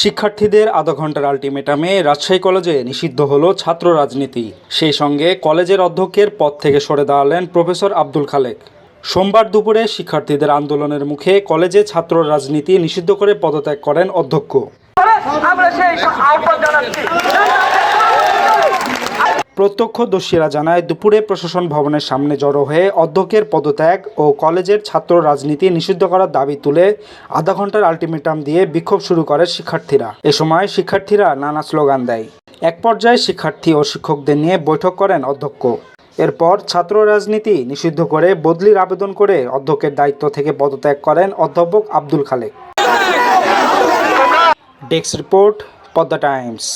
শিক্ষার্থীদের আধা ঘণ্টার আলটিমেটামে রাজশাহী কলেজে নিষিদ্ধ হলো ছাত্র রাজনীতি। সেই সঙ্গে কলেজের অধ্যক্ষের পদ থেকে সরে দাঁড়ালেন প্রফেসর আব্দুল খালেক। সোমবার দুপুরে শিক্ষার্থীদের আন্দোলনের মুখে কলেজে ছাত্র রাজনীতি নিষিদ্ধ করে পদত্যাগ করেন অধ্যক্ষ। আমরা সেই জানাচ্ছি। প্রত্যক্ষদর্শীরা জানায়, দুপুরে প্রশাসন ভবনের সামনে জড়ো হয়ে অধ্যক্ষের পদত্যাগ ও কলেজের ছাত্র রাজনীতি নিষিদ্ধ করার দাবি তুলে আধা ঘণ্টার আলটিমেটাম দিয়ে বিক্ষোভ শুরু করে শিক্ষার্থীরা। এ সময় শিক্ষার্থীরা নানা স্লোগান দেয়। এক পর্যায়ে শিক্ষার্থী ও শিক্ষকদের নিয়ে বৈঠক করেন অধ্যক্ষ। এরপর ছাত্র রাজনীতি নিষিদ্ধ করে বদলির আবেদন করে অধ্যক্ষের দায়িত্ব থেকে পদত্যাগ করেন অধ্যাপক Abdul Khalek. Desk report, Padma Times.